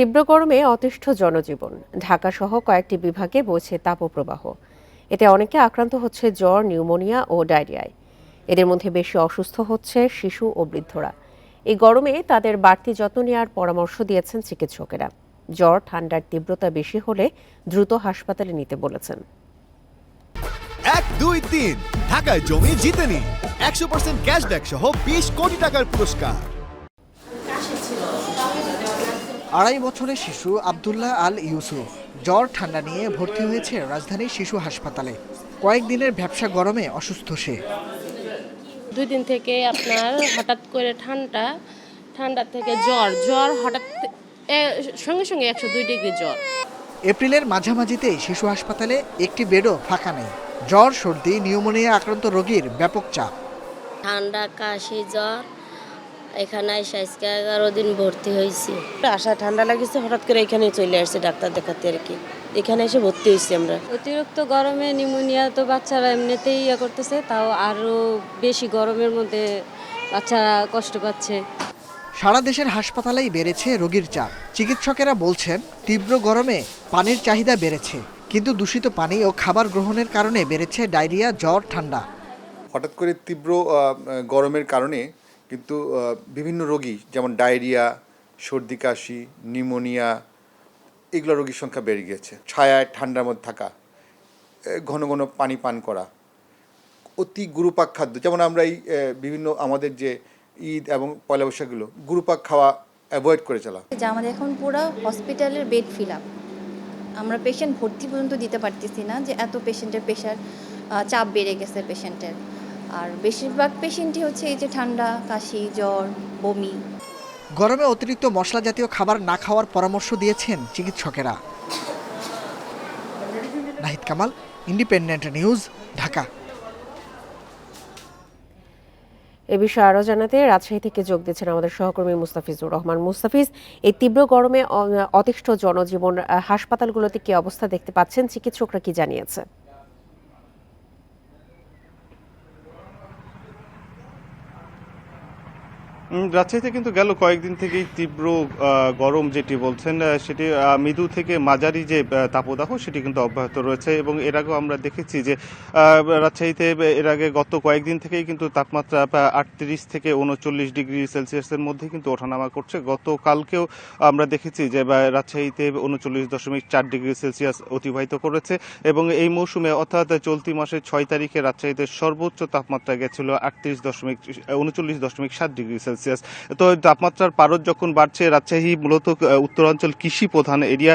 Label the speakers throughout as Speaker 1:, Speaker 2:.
Speaker 1: তীব্র গরমে অতিষ্ঠ জনজীবন। ঢাকা সহ কয়েকটি বিভাগে বইছে তাপপ্রবাহ। এতে অনেকে আক্রান্ত হচ্ছে জ্বর, নিউমোনিয়া ও ডায়রিয়ায়। এদের মধ্যে বেশি অসুস্থ হচ্ছে শিশু ও বৃদ্ধরা। এই গরমে তাদের বাড়তি যত্ন নেওয়ার পরামর্শ দিয়েছেন চিকিৎসকেরা। জ্বর, ঠান্ডার তীব্রতা বেশি হলে দ্রুত হাসপাতালে নিতে বলেছেন।
Speaker 2: এক, দুই, তিন। ঢাকায় জমি জিতে একশো পার্সেন্ট ক্যাশব্যাক সহ বিশ কোটি টাকার পুরস্কার।
Speaker 3: আড়াই বছরের শিশু আবদুল্লাহ আল ইউসুফ জ্বর ঠান্ডা নিয়ে ভর্তি হয়েছে রাজধানীর শিশু হাসপাতালে। কয়েকদিনের ব্যবসা গরমে অসুস্থ সে।
Speaker 4: দুই দিন থেকে আপনার হঠাৎ করে ঠান্ডা ঠান্ডা থেকে জ্বর জ্বর হঠাৎ সঙ্গে সঙ্গে একশো দুই ডিগ্রি জ্বর।
Speaker 3: এপ্রিলের মাঝামাঝিতেই শিশু হাসপাতালে একটি বেডও ফাঁকা নেই। জ্বর সর্দি নিউমোনিয়া আক্রান্ত রোগীর ব্যাপক চাপ।
Speaker 5: ঠান্ডা কাশি জ্বর এখানে এসে আজকে এগারো দিন ভর্তি হয়েছি।
Speaker 6: আশা ঠান্ডা লাগছে হঠাৎ করে এখানে চলে আসছে ডাক্তার দেখাতে আর কি। এখানে এসে ভর্তি হয়েছি আমরা।
Speaker 7: অতিরিক্ত গরমে নিউমোনিয়া তো বাচ্চারা এমনিতেই ইয়ে করতেছে তাও আরও বেশি গরমের মধ্যে বাচ্চারা কষ্ট পাচ্ছে।
Speaker 3: সারা দেশের হাসপাতালেই বেড়েছে রোগীর চাপ। চিকিৎসকেরা বলছেন তীব্র গরমে পানির চাহিদা বেড়েছে কিন্তু দূষিত পানি ও খাবার গ্রহণের কারণে বেড়েছে ডায়রিয়া জ্বর ঠান্ডা।
Speaker 8: হঠাৎ করে তীব্র গরমের কারণে কিন্তু বিভিন্ন রোগী, যেমন ডায়রিয়া, সর্দি, কাশি, নিউমোনিয়া, এগুলো রোগীর সংখ্যা বেড়ে গিয়েছে। ছায়ায়, ঠান্ডার মধ্যে থাকা ঘন ঘন পানি পান করা, অতি গুরুপাক খাদ্য। যেমন আমরা এই বিভিন্ন আমাদের যে ঈদ এবং পয়লা বৈশাখগুলো, গুরুপাক খাওয়া অ্যাভয়েড করে চলা।
Speaker 9: যে আমাদের এখন পুরো হসপিটালের বেড ফিল আপ। আমরা পেশেন্ট ভর্তি পর্যন্ত দিতে পারতেছি না যে এত পেশেন্টের প্রেশার চাপ বেড়ে গেছে পেশেন্টের আর বেশিরভাগ পেশেন্টই হচ্ছে এই যে ঠান্ডা কাশি জ্বর বমি।
Speaker 3: গরমে অতিরিক্ত মশলা জাতীয় খাবার না খাওয়ার পরামর্শ দিয়েছেন চিকিৎসকেরা। Nahid Kamal independent news Dhaka.
Speaker 1: এ বিষয়ে আরও জানাতে রাজশাহী থেকে যোগ দিচ্ছেন আমাদের সহকর্মী মুস্তাফিজুর রহমান। মুস্তাফিজ এই তীব্র গরমে অতিষ্ঠ জনজীবন হাসপাতালগুলোতে কি অবস্থা দেখতে পাচ্ছেন? চিকিৎসকরা কি জানিয়েছে?
Speaker 10: রাজশাহীতে কিন্তু গেল কয়েকদিন থেকেই তীব্র গরম যেটি বলছেন সেটি মৃদু থেকে মাঝারি যে তাপদাহ সেটি কিন্তু অব্যাহত রয়েছে এবং এর আগেও আমরা দেখেছি যে রাজশাহীতে এর আগে গত কয়েকদিন থেকেই কিন্তু তাপমাত্রা আটত্রিশ থেকে উনচল্লিশ ডিগ্রি সেলসিয়াসের মধ্যে কিন্তু ওঠানামা করছে। গতকালকেও আমরা দেখেছি যে রাজশাহীতে উনচল্লিশ দশমিক চার ডিগ্রি সেলসিয়াস অতিবাহিত করেছে এবং এই মৌসুমে অর্থাৎ চলতি মাসের ছয় তারিখে রাজশাহীতে সর্বোচ্চ তাপমাত্রা গেছিল আটত্রিশ দশমিক, উনচল্লিশ দশমিক সাত ডিগ্রি সেলসিয়াস। তো তাপমাত্রার পারদ যখন বাড়ছে, রাজশাহী মূলত উত্তরাঞ্চল কৃষি প্রধান এরিয়া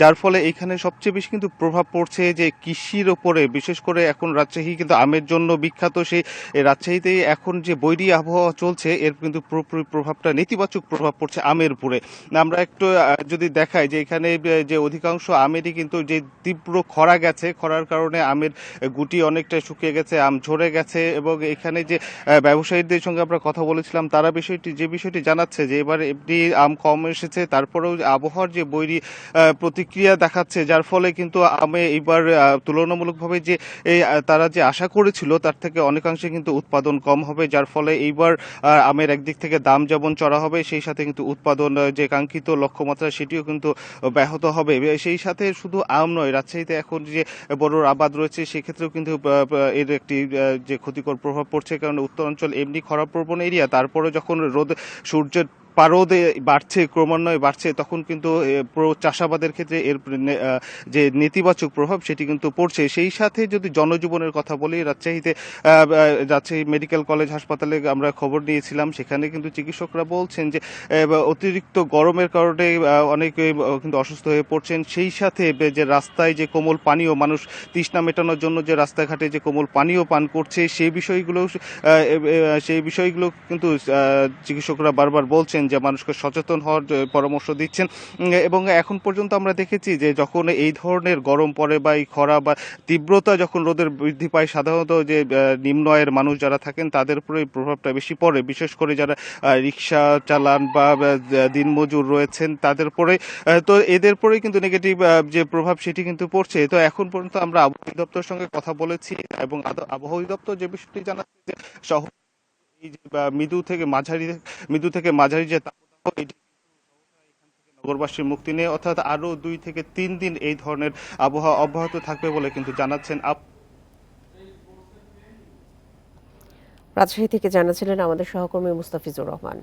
Speaker 10: যার ফলে এখানে সবচেয়ে বেশি কিন্তু প্রভাব পড়ছে যে কৃষির ওপরে। বিশেষ করে এখন রাজশাহী কিন্তু আমের জন্য বিখ্যাত সেই রাজশাহীতে এখন যে বৈরী আবহাওয়া চলছে, এর কিন্তু পুরোপুরি প্রভাবটা, নেতিবাচক প্রভাব পড়ছে আমের উপরে। আমরা একটু যদি দেখাই যে এখানে যে অধিকাংশ আমেরই কিন্তু যে তীব্র খরা গেছে, খরার কারণে আমের গুটি অনেকটা শুকিয়ে গেছে, আম ঝরে গেছে এবং এখানে যে ব্যবসায়ীদের সঙ্গে আমরা কথা বলেছিলাম, তারা বিষয়টি, যে বিষয়টি জানাচ্ছে যে এবার এমনি আম কম এসেছে, তারপরেও আবহাওয়ার যে বৈরী প্রতিক্রিয়া দেখাচ্ছে, যার ফলে কিন্তু আমে এবার তুলনামূলকভাবে যে তারা যে আশা করেছিল, তার থেকে অনেকাংশে কিন্তু উৎপাদন কম হবে, যার ফলে এইবার আমের একদিক থেকে দাম যেমন চড়া হবে, সেই সাথে কিন্তু উৎপাদন যে কাঙ্ক্ষিত লক্ষ্যমাত্রা, সেটিও কিন্তু ব্যাহত হবে। সেই সাথে শুধু আম নয়, রাজশাহীতে এখন যে বড় আবাদ রয়েছে, সেক্ষেত্রেও কিন্তু এর একটি যে ক্ষতিকর প্রভাব পড়ছে, কারণ উত্তরাঞ্চল এমনি খরাপ্রবণ এরিয়া তারপরে যখন রোদ সূর্যের পারদে বাড়ছে, ক্রমান্বয়ে বাড়ছে, তখন কিন্তু চাষাবাদের ক্ষেত্রে এর যে নেতিবাচক প্রভাব সেটি কিন্তু পড়ছে। সেই সাথে যদি জনজীবনের কথা বলি, রাজশাহীতে রাজশাহী মেডিকেল কলেজ হাসপাতালে আমরা খবর নিয়েছিলাম, সেখানে কিন্তু চিকিৎসকরা বলছেন যে অতিরিক্ত গরমের কারণে অনেকে কিন্তু অসুস্থ হয়ে পড়ছেন। সেই সাথে যে রাস্তায় যে কোমল পানীয়, মানুষ তৃষ্ণা মেটানোর জন্য যে রাস্তাঘাটে যে কোমল পানীয় পান করছে সেই বিষয়গুলো সেই বিষয়গুলো কিন্তু চিকিৎসকরা বারবার বলছেন যে মানুষকে সচেতন হওয়ার পরামর্শ দিচ্ছেন। এবং এখন পর্যন্ত আমরা দেখেছি যে যখন এই ধরনের গরম পড়ে বা এই খরা বা তীব্রতা যখন রোদের বৃদ্ধি পায়, সাধারণত যে নিম্ন আয়ের মানুষ যারা থাকেন তাদের উপরে প্রভাবটা বেশি পড়ে। বিশেষ করে যারা রিক্সা চালান বা দিনমজুর রয়েছেন তাদের পরে তো এদের পরেই কিন্তু নেগেটিভ যে প্রভাব সেটি কিন্তু পড়ছে। তো এখন পর্যন্ত আমরা আবহাওয়া দপ্তরের সঙ্গে কথা বলেছি এবং আবহাওয়া দপ্তর যে বিষয়টি জানাচ্ছে যে শহর মৃদু থেকে মাঝারি, মৃদু থেকে মাঝারি যে তাপদাহ এটি নগরবাসীর মুক্তি নিয়ে। অর্থাৎ আরও দুই থেকে তিন দিন এই ধরনের আবহাওয়া অব্যাহত থাকবে বলে কিন্তু জানাচ্ছেন আপ
Speaker 1: রাজশাহী থেকে জানাচ্ছিলেন আমাদের সহকর্মী মুস্তাফিজুর রহমান।